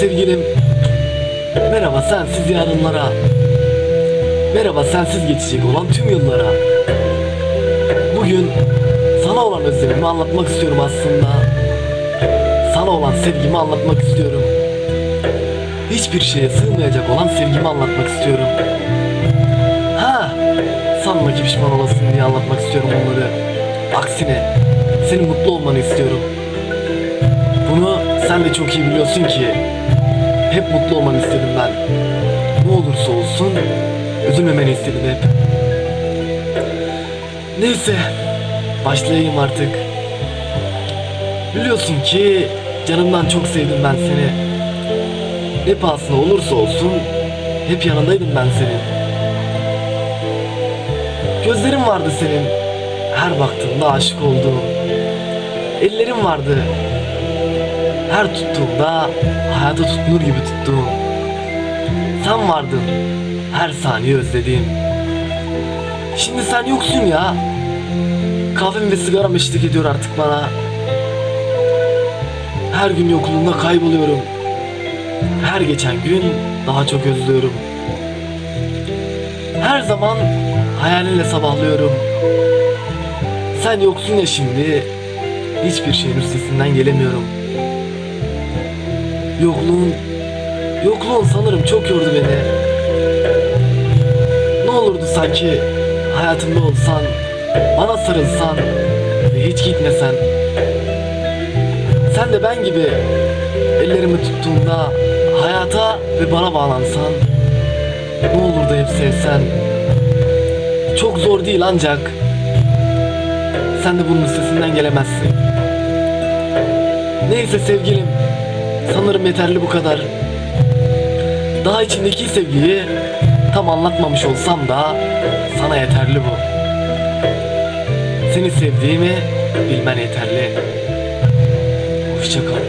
sevgilim. Merhaba sensiz yarınlara. Merhaba sensiz geçecek olan tüm yıllara. Bugün sana olan özlemimi anlatmak istiyorum aslında. Sana olan sevgimi anlatmak istiyorum. Hiçbir şeye sığmayacak olan sevgimi anlatmak istiyorum. Ha, sanma ki pişman olasın diye anlatmak istiyorum onları. Aksine, senin mutlu olmanı istiyorum. Sen de çok iyi biliyorsun ki hep mutlu olmanı istedim ben. Ne olursa olsun üzülmemeni istedim hep. Neyse başlayayım artık. Biliyorsun ki canımdan çok sevdim ben seni. Ne pahasına olursa olsun hep yanındaydım ben senin. Gözlerin vardı senin. Her baktığımda aşık olduğum. Ellerin vardı. Her tuttuğumda hayata tutunur gibi tuttuğum. Sen vardın. Her saniye özlediğim. Şimdi sen yoksun ya. Kahvem ve sigaram eşlik ediyor artık bana. Her gün yokluğunda kayboluyorum. Her geçen gün daha çok özlüyorum. Her zaman hayalinle sabahlıyorum. Sen yoksun ya şimdi. Hiçbir şeyin üstesinden gelemiyorum. Yokluğun, yokluğun sanırım çok yordu beni. Ne olurdu sanki hayatımda olsan, bana sarılsan ve hiç gitmesen. Sen de ben gibi ellerimi tuttuğunda hayata ve bana bağlansan. Ne olurdu hep sevsen. Çok zor değil ancak sen de bunun üstesinden gelemezsin. Neyse sevgilim, sanırım yeterli bu kadar. Daha içindeki sevgiyi tam anlatmamış olsam da sana yeterli bu. Seni sevdiğimi bilmen yeterli. Hoşça kal.